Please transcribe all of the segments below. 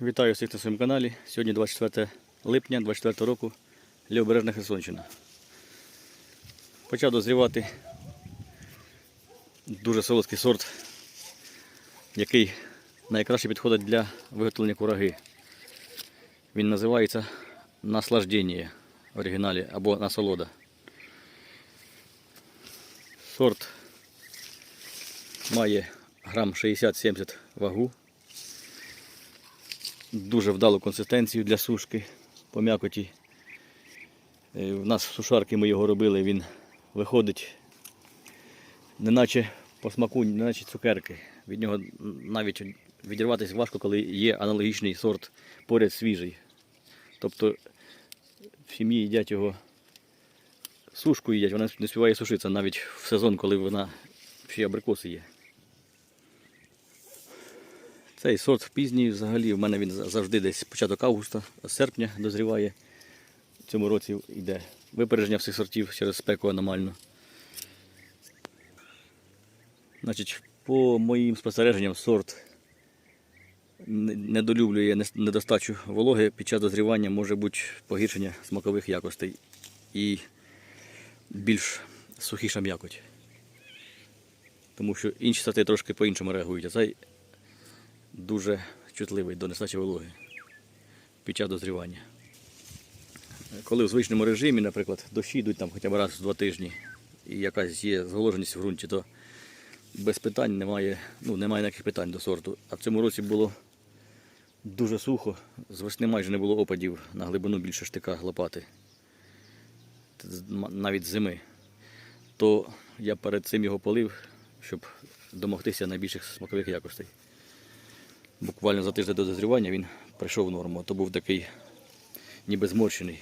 Вітаю всіх на своєму каналі. Сьогодні 24 липня 24 року, Лівобережна Херсонщина. Почав дозрівати дуже солодкий сорт, який найкраще підходить для виготовлення кураги. Він називається наслаждення в оригіналі або насолода. Сорт має грам 60-70 вагу дуже вдалу консистенцію для сушки по м'якоті. Е, У нас в сушарки ми його робили, він виходить неначе по смаку, неначе цукерки. Від нього навіть відірватися важко, коли є аналогічний сорт поряд свіжий. Тобто в сім'ї їдять його сушку їдять, вона не співає сушитися навіть в сезон, коли вона ще абрикоси є. Цей сорт пізній взагалі, в мене він завжди десь початок августа, серпня дозріває. В цьому році йде випередження всіх сортів через спеку аномальну. Значить, по моїм спостереженням, сорт недолюблює недостачу вологи під час дозрівання може бути погіршення смакових якостей і більш сухіша м'якоть. Тому що інші сорти трошки по-іншому реагують, а цей дуже чутливий до нестачі вологи під час дозрівання. Коли в звичному режимі, наприклад, дощі йдуть там хоча б раз в два тижні і якась є зволоженість в ґрунті, то без питань немає, ну, немає ніяких питань до сорту. А в цьому році було дуже сухо, з весни майже не було опадів на глибину більше штика лопати. Навіть зими. То я перед цим його полив, щоб домогтися найбільших смакових якостей. Буквально за тиждень до дозрівання він прийшов в норму. То був такий ніби зморщений.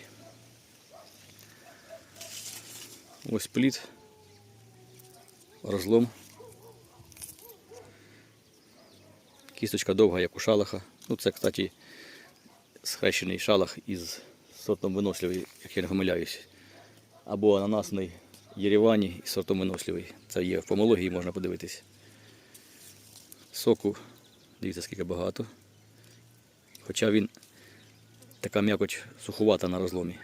Ось плід, розлом. Кісточка довга, як у шалаха. Ну, це, кстати, схрещений шалах із сортом виносливий, як я не помиляюсь. Або ананасний Єревані із сортом виносливий. Це є в помології, можна подивитись. Соку Дивіться, скільки багато. Хоча він така м'якоть сухувата на розломі.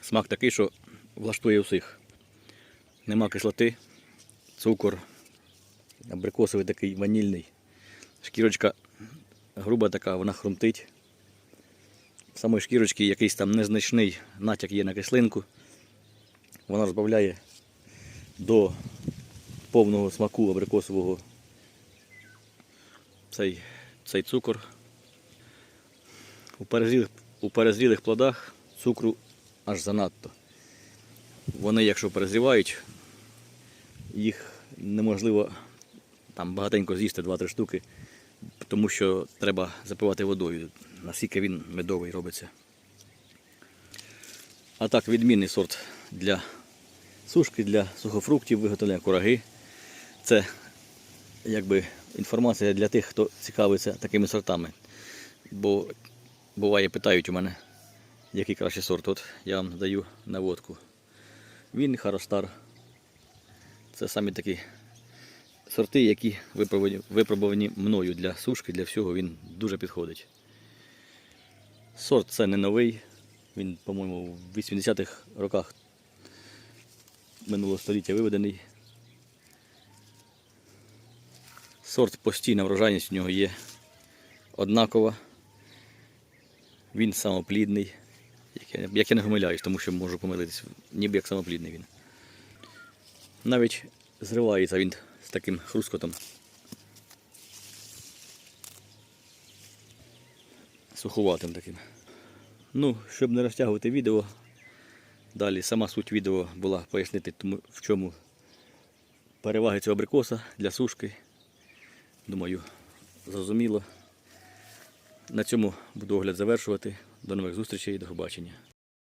Смак такий, що влаштує всіх. Нема кислоти, цукор, абрикосовий такий ванільний. Шкірочка груба така, вона хрумтить. В самої шкірочки якийсь там незначний натяк є на кислинку. Вона розбавляє до повного смаку абрикосового цей, цей цукор. У перезрілих, у перезрілих плодах цукру аж занадто. Вони, якщо перезрівають, їх неможливо там багатенько з'їсти 2-3 штуки, тому що треба запивати водою, наскільки він медовий робиться. А так, відмінний сорт для сушки, для сухофруктів, виготовлення кураги. Це якби інформація для тих, хто цікавиться такими сортами. Бо буває, питають у мене, який кращий сорт. От я вам даю наводку. Він Харостар. Це самі такі сорти, які випробувані мною для сушки, для всього він дуже підходить. Сорт це не новий. Він, по-моєму, в 80-х роках минулого століття виведений. Сорт постійна врожайність у нього є однакова. Він самоплідний. Як я, не помиляюсь, тому що можу помилитись, ніби як самоплідний він. Навіть зривається він з таким хрускотом. Суховатим таким. Ну, щоб не розтягувати відео, далі сама суть відео була пояснити, тому, в чому переваги цього абрикоса для сушки. Думаю, зрозуміло. На цьому буду огляд завершувати. До нових зустрічей і до побачення.